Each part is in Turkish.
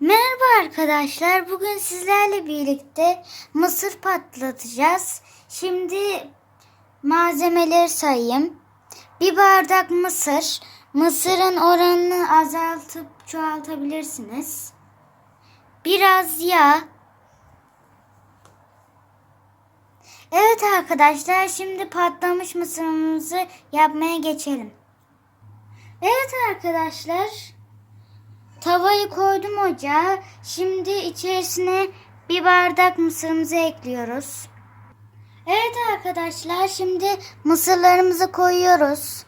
Merhaba arkadaşlar. Bugün sizlerle birlikte mısır patlatacağız. Şimdi malzemeleri sayayım. Bir bardak mısır. Mısırın oranını azaltıp çoğaltabilirsiniz. Biraz yağ. Evet arkadaşlar şimdi patlamış mısırımızı yapmaya geçelim. Evet arkadaşlar. Tavayı koydum ocağa. Şimdi içerisine bir bardak mısırımızı ekliyoruz. Evet arkadaşlar şimdi mısırlarımızı koyuyoruz.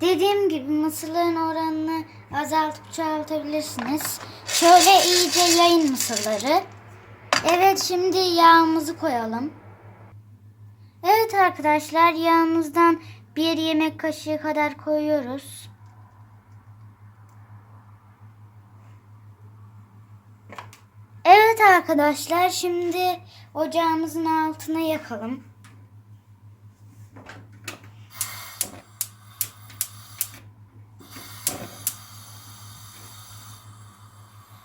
Dediğim gibi mısırların oranını azaltıp çoğaltabilirsiniz. Şöyle iyice yayın mısırları. Evet şimdi yağımızı koyalım. Evet arkadaşlar yağımızdan bir yemek kaşığı kadar koyuyoruz. Evet arkadaşlar şimdi ocağımızın altına yakalım.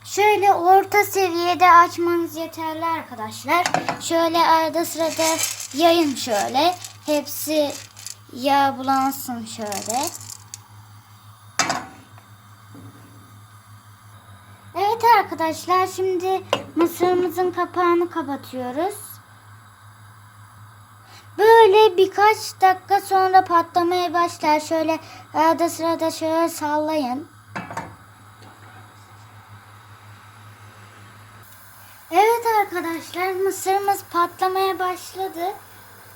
Şöyle orta seviyede açmanız yeterli arkadaşlar. Şöyle arada sırada yayın şöyle. Hepsi yağ bulansın şöyle. Evet arkadaşlar şimdi mısırımızın kapağını kapatıyoruz. Böyle birkaç dakika sonra patlamaya başlar. Şöyle arada sırada şöyle sallayın. Evet arkadaşlar mısırımız patlamaya başladı.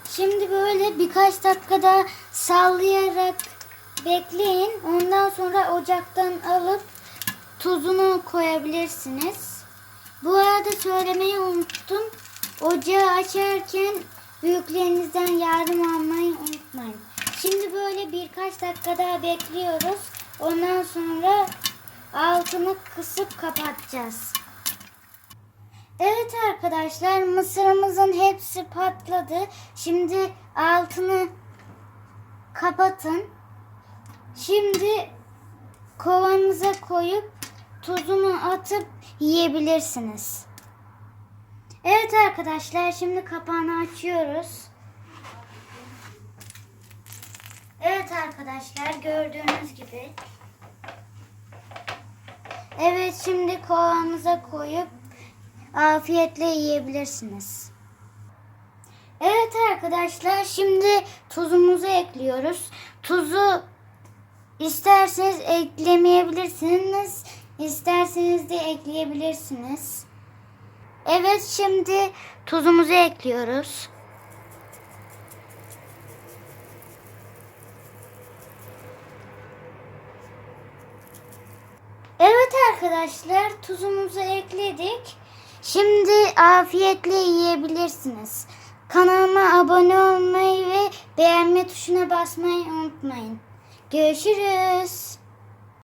Şimdi böyle birkaç dakikada sallayarak bekleyin. Ondan sonra ocaktan alıp tuzunu koyabilirsiniz. Bu arada söylemeyi unuttum. Ocağı açarken büyüklerinizden yardım almayı unutmayın. Şimdi böyle birkaç dakika daha bekliyoruz. Ondan sonra altını kısıp kapatacağız. Evet arkadaşlar mısırımızın hepsi patladı. Şimdi altını kapatın. Şimdi kovanıza koyup tuzunu atıp yiyebilirsiniz. Evet arkadaşlar şimdi kapağını açıyoruz. Evet arkadaşlar gördüğünüz gibi. Evet şimdi kovanıza koyup afiyetle yiyebilirsiniz. Evet arkadaşlar şimdi tuzumuzu ekliyoruz. Tuzu isterseniz eklemeyebilirsiniz. isterseniz de ekleyebilirsiniz. Evet şimdi tuzumuzu ekliyoruz. Evet arkadaşlar tuzumuzu ekledik. Şimdi afiyetle yiyebilirsiniz. Kanalıma abone olmayı ve beğenme tuşuna basmayı unutmayın. Görüşürüz.